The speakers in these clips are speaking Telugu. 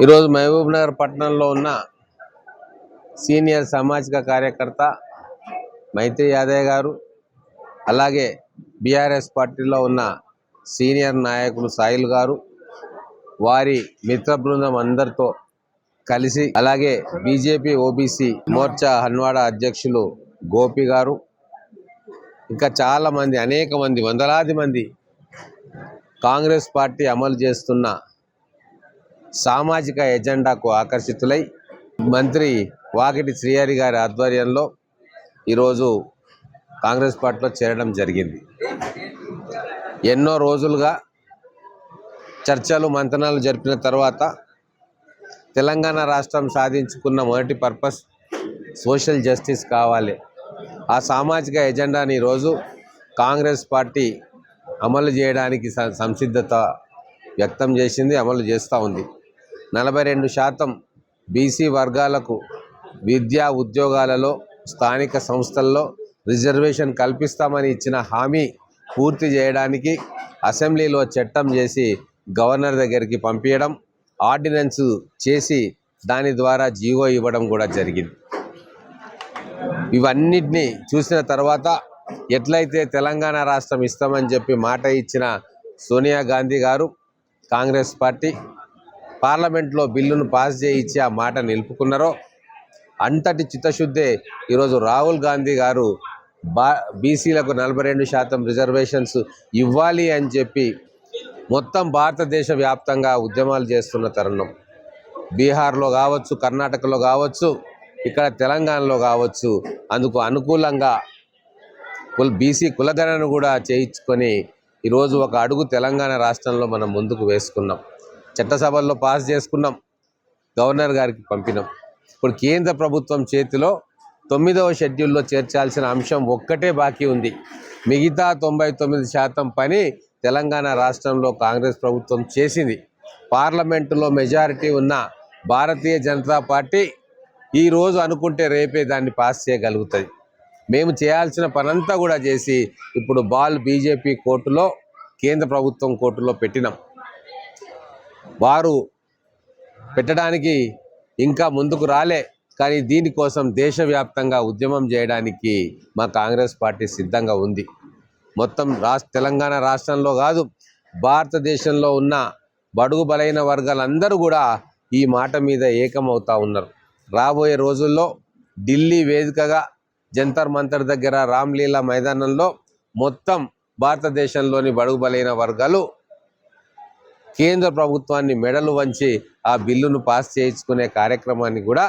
ఈరోజు మహబూబ్ నగర్ పట్టణంలో ఉన్న సీనియర్ సామాజిక కార్యకర్త మైత్రి యాదయ్య గారు అలాగే బీఆర్ఎస్ పార్టీలో ఉన్న సీనియర్ నాయకులు సాయిల్ గారు వారి మిత్ర బృందం అందరితో కలిసి అలాగే బీజేపీ ఓబీసీ మోర్చా హన్వాడ అధ్యక్షులు గోపి గారు ఇంకా చాలామంది అనేక మంది వందలాది మంది కాంగ్రెస్ పార్టీ అమలు చేస్తున్న సామాజిక ఎజెండాకు ఆకర్షితులై మంత్రి వాకిటి శ్రీహరి గారి ఆధ్వర్యంలో ఈరోజు కాంగ్రెస్ పార్టీలో చేరడం జరిగింది. ఎన్నో రోజులుగా చర్చలు మంతనాలు జరిపిన తర్వాత తెలంగాణ రాష్ట్రం సాధించుకున్న మొదటి పర్పస్ సోషల్ జస్టిస్ కావాలి. ఆ సామాజిక ఎజెండాని ఈరోజు కాంగ్రెస్ పార్టీ అమలు చేయడానికి సంసిద్ధత వ్యక్తం చేసింది అమలు చేస్తూ ఉంది. నలభై రెండు శాతం బీసీ వర్గాలకు విద్యా ఉద్యోగాలలో స్థానిక సంస్థల్లో రిజర్వేషన్ కల్పిస్తామని ఇచ్చిన హామీ పూర్తి చేయడానికి అసెంబ్లీలో చట్టం చేసి గవర్నర్ దగ్గరికి పంపించడం ఆర్డినెన్స్ చేసి దాని ద్వారా జీవో ఇవ్వడం కూడా జరిగింది. ఇవన్నిటిని చూసిన తర్వాత ఎట్లయితే తెలంగాణ రాష్ట్రం ఇస్తామని చెప్పి మాట ఇచ్చిన సోనియా గాంధీ గారు కాంగ్రెస్ పార్టీ పార్లమెంట్లో బిల్లును పాస్ చేయించి ఆ మాట నిలుపుకున్నారో అంతటి చిత్తశుద్ధే ఈరోజు రాహుల్ గాంధీ గారు బా బీసీలకు నలభై రెండు శాతం రిజర్వేషన్స్ ఇవ్వాలి అని చెప్పి మొత్తం భారతదేశ వ్యాప్తంగా ఉద్యమాలు చేస్తున్న తరుణం. బీహార్లో కావచ్చు కర్ణాటకలో కావచ్చు ఇక్కడ తెలంగాణలో కావచ్చు అందుకు అనుకూలంగా కుల్ బీసీ కులగణను కూడా చేయించుకొని ఈరోజు ఒక అడుగు తెలంగాణ రాష్ట్రంలో మనం ముందుకు వేసుకున్నాం. చట్టసభల్లో పాస్ చేసుకున్నాం. గవర్నర్ గారికి పంపినాం. ఇప్పుడు కేంద్ర ప్రభుత్వం చేతిలో తొమ్మిదవ షెడ్యూల్లో చేర్చాల్సిన అంశం ఒక్కటే బాకీ ఉంది. మిగతా తొంభై తొమ్మిది శాతం పని తెలంగాణ రాష్ట్రంలో కాంగ్రెస్ ప్రభుత్వం చేసింది. పార్లమెంటులో మెజారిటీ ఉన్న భారతీయ జనతా పార్టీ ఈరోజు అనుకుంటే రేపే దాన్ని పాస్ చేయగలుగుతుంది. మేము చేయాల్సిన పనంతా కూడా చేసి ఇప్పుడు బాల్ బీజేపీ కోర్టులో కేంద్ర ప్రభుత్వం కోర్టులో పెట్టినాం. వారు పెట్టడానికి ఇంకా ముందుకు రాలే కానీ దీనికోసం దేశవ్యాప్తంగా ఉద్యమం చేయడానికి మా కాంగ్రెస్ పార్టీ సిద్ధంగా ఉంది. మొత్తం రాష్ట్ర తెలంగాణ రాష్ట్రంలో కాదు భారతదేశంలో ఉన్న బడుగు బలైన వర్గాలందరూ కూడా ఈ మాట మీద ఏకమవుతా ఉన్నారు. రాబోయే రోజుల్లో ఢిల్లీ వేదికగా జంతర్ మంతర్ దగ్గర రామ్లీలా మైదానంలో మొత్తం భారతదేశంలోని బడుగు బలైన వర్గాలు కేంద్ర ప్రభుత్వాన్ని మెడలు వంచి ఆ బిల్లును పాస్ చేయించుకునే కార్యక్రమాన్ని కూడా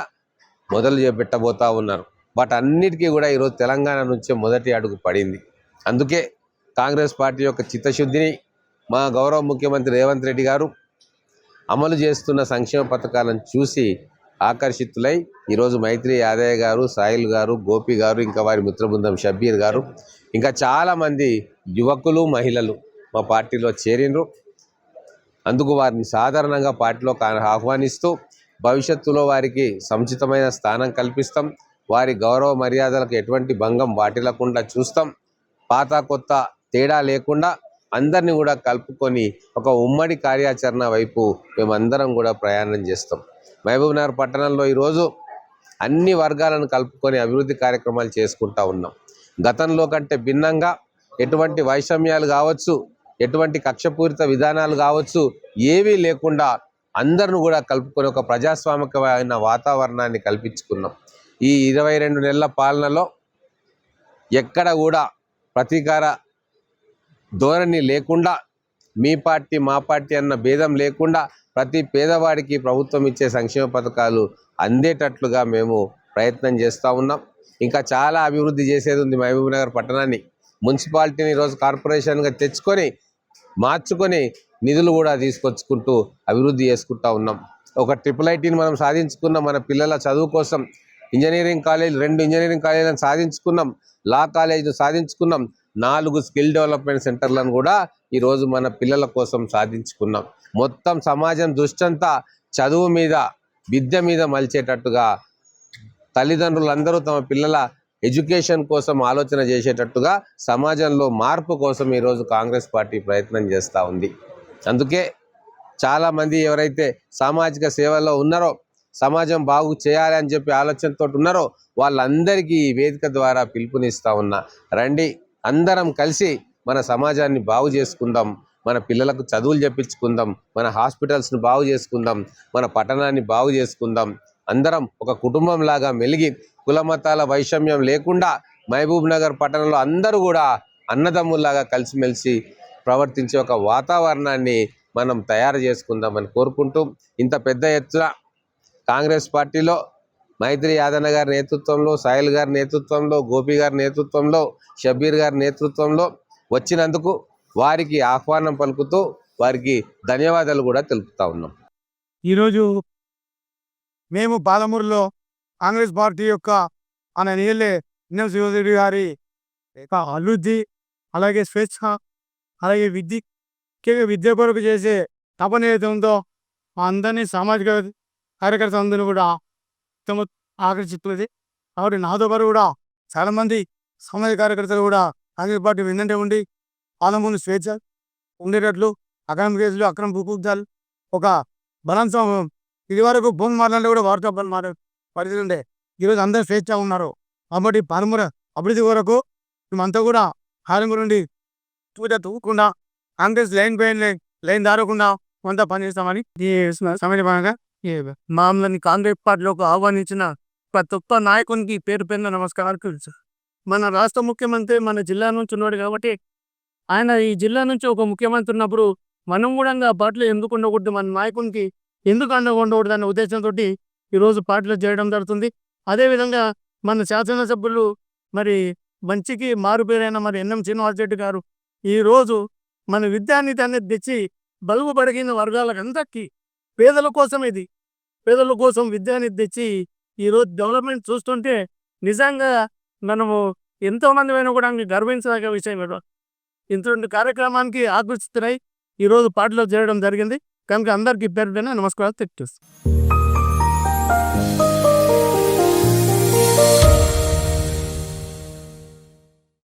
మొదలు చేపెట్టబోతా ఉన్నారు. వాటన్నిటికీ కూడా ఈరోజు తెలంగాణ నుంచే మొదటి అడుగు పడింది. అందుకే కాంగ్రెస్ పార్టీ యొక్క చిత్తశుద్ధిని మా గౌరవ ముఖ్యమంత్రి రేవంత్ రెడ్డి గారు అమలు చేస్తున్న సంక్షేమ పథకాలను చూసి ఆకర్షితులై ఈరోజు మైత్రి యాదయ్య గారు సాయిల్ గారు గోపి గారు ఇంకా వారి మిత్రబృందం షబ్బీర్ గారు ఇంకా చాలామంది యువకులు మహిళలు మా పార్టీలో చేరినరు. అందుకు వారిని సాధారణంగా పార్టీలో ఆహ్వానిస్తూ భవిష్యత్తులో వారికి సముచితమైన స్థానం కల్పిస్తాం. వారి గౌరవ మర్యాదలకు ఎటువంటి భంగం వాటిల్లకుండా చూస్తాం. పాత కొత్త తేడా లేకుండా అందరినీ కూడా కలుపుకొని ఒక ఉమ్మడి కార్యాచరణ వైపు మేమందరం కూడా ప్రయాణం చేస్తాం. మహబూబ్నగర్ పట్టణంలో ఈరోజు అన్ని వర్గాలను కలుపుకొని అభివృద్ధి కార్యక్రమాలు చేసుకుంటా ఉన్నాం. గతంలో కంటే భిన్నంగా ఎటువంటి వైషమ్యాలు కావచ్చు ఎటువంటి కక్షపూరిత విధానాలు కావచ్చు ఏవీ లేకుండా అందరిని కూడా కలుపుకొని ఒక ప్రజాస్వామికమైన వాతావరణాన్ని కల్పించుకున్నాం. ఈ ఇరవై రెండు నెలల పాలనలో ఎక్కడ కూడా ప్రతీకార ధోరణి లేకుండా మీ పార్టీ మా పార్టీ అన్న భేదం లేకుండా ప్రతి పేదవాడికి ప్రభుత్వం ఇచ్చే సంక్షేమ పథకాలు అందేటట్లుగా మేము ప్రయత్నం చేస్తూ ఉన్నాం. ఇంకా చాలా అభివృద్ధి చేసేది ఉంది మహబూబ్నగర్ పట్టణాన్ని. మున్సిపాలిటీని ఈరోజు కార్పొరేషన్గా తెచ్చుకొని మార్చుకొని నిధులు కూడా తీసుకొచ్చుకుంటూ అభివృద్ధి చేసుకుంటా ఉన్నాం. ఒక ట్రిపుల్ ఐటీని మనం సాధించుకున్నాం మన పిల్లల చదువు కోసం ఇంజనీరింగ్ కాలేజ్ రెండు ఇంజనీరింగ్ కాలేజీలను సాధించుకున్నాం. లా కాలేజీని సాధించుకున్నాం. నాలుగు స్కిల్ డెవలప్మెంట్ సెంటర్లను కూడా ఈరోజు మన పిల్లల కోసం సాధించుకున్నాం. మొత్తం సమాజం దృష్టంతా చదువు మీద విద్య మీద మలిచేటట్టుగా తల్లిదండ్రులందరూ తమ పిల్లల ఎడ్యుకేషన్ కోసం ఆలోచన చేసేటట్టుగా సమాజంలో మార్పు కోసం ఈరోజు కాంగ్రెస్ పార్టీ ప్రయత్నం చేస్తూ ఉంది. అందుకే చాలామంది ఎవరైతే సామాజిక సేవల్లో ఉన్నారో సమాజం బాగు చేయాలి అని చెప్పి ఆలోచనతో ఉన్నారో వాళ్ళందరికీ ఈ వేదిక ద్వారా పిలుపునిస్తూ ఉన్నా. రండి అందరం కలిసి మన సమాజాన్ని బాగు చేసుకుందాం. మన పిల్లలకు చదువులు చెప్పించుకుందాం. మన హాస్పిటల్స్ను బాగు చేసుకుందాం. మన పట్టణాన్ని బాగు చేసుకుందాం. అందరం ఒక కుటుంబం లాగా మెలిగి కులమతాల వైషమ్యం లేకుండా మహబూబ్ నగర్ పట్టణంలో అందరూ కూడా అన్నదమ్ముల్లాగా కలిసిమెలిసి ప్రవర్తించే ఒక వాతావరణాన్ని మనం తయారు చేసుకుందామని కోరుకుంటూ ఇంత పెద్ద ఎత్తున కాంగ్రెస్ పార్టీలో మైత్రి యాదన్న గారి నేతృత్వంలో సాయిల్ గారి నేతృత్వంలో గోపి గారి నేతృత్వంలో షబీర్ గారి నేతృత్వంలో వచ్చినందుకు వారికి ఆహ్వానం పలుకుతూ వారికి ధన్యవాదాలు కూడా తెలుపుతా ఉన్నాం. ఈరోజు మేము పాలమూరులో కాంగ్రెస్ పార్టీ యొక్క ఆయన నీళ్ళే ఎన్ఎం శివరెడ్డి గారి అభివృద్ధి అలాగే స్వేచ్ఛ అలాగే విద్య ముఖ్యంగా విద్య కొరకు చేసే తపన మా అందరినీ సామాజిక కార్యకర్త అందరినీ కూడా ఉత్తమ ఆకర్షిస్తున్నది కాబట్టి నాతో పాటు కూడా చాలామంది సామాజిక కార్యకర్తలు కూడా కాంగ్రెస్ పార్టీ విన్నంటే ఉండి పాలమూరు స్వేచ్ఛ ఉండేటట్లు అక్రమ కేసులు అక్రమ భూకుబ్జాలు ఒక బలం ఇది వరకు ఫోన్ కూడా వార్తా ఫోన్ మాట్లాడే పరిస్థితి ఉండే. ఈరోజు అందరూ స్వేచ్ఛ ఉన్నారు. కాబట్టి పరముర అభివృద్ధి కొరకు మేమంతా కూడా హారం నుండి తూట తూకుండా కాంగ్రెస్ లైన్ పైన లైన్ లైన్ దారకుండా అంతా పనిచేస్తామని ఈ సమయభాగంగా కాంగ్రెస్ పార్టీలోకి ఆహ్వానించిన ప్రతి ఒక్క నాయకునికి పేరు పేరున నమస్కారాలు మన రాష్ట్ర ముఖ్యమంత్రి మన జిల్లా నుంచి ఉన్నాడు కాబట్టి ఆయన ఈ జిల్లా నుంచి ఒక ముఖ్యమంత్రి ఉన్నప్పుడు మనం కూడా ఆ పార్టీలో ఎందుకు ఉండకూడదు? మన నాయకునికి ఎందుకు అండగా ఉండకూడదు అనే ఉద్దేశంతో ఈరోజు పార్టీలో చేయడం జరుగుతుంది. అదేవిధంగా మన శాసనసభ్యులు మరి మంచికి మారుపేరైన మరి ఎన్ఎం శ్రీనివాస్ రెడ్డి గారు ఈరోజు మన విద్యానీతి అనేది తెచ్చి బలుగు పడిగిన వర్గాలకు పేదల కోసం ఇది. పేదల కోసం విద్యానీతి తెచ్చి ఈరోజు డెవలప్మెంట్ చూస్తుంటే నిజంగా మనము ఎంతో మంది అయినా కూడా గర్వించదగ్గ విషయం ఇటువంటి కార్యక్రమానికి ఆకర్షితున్నాయి ఈరోజు పాటలో చేయడం జరిగింది. కనుక అందరికీ పేరు నమస్కారాలు తెలియజేస్తాను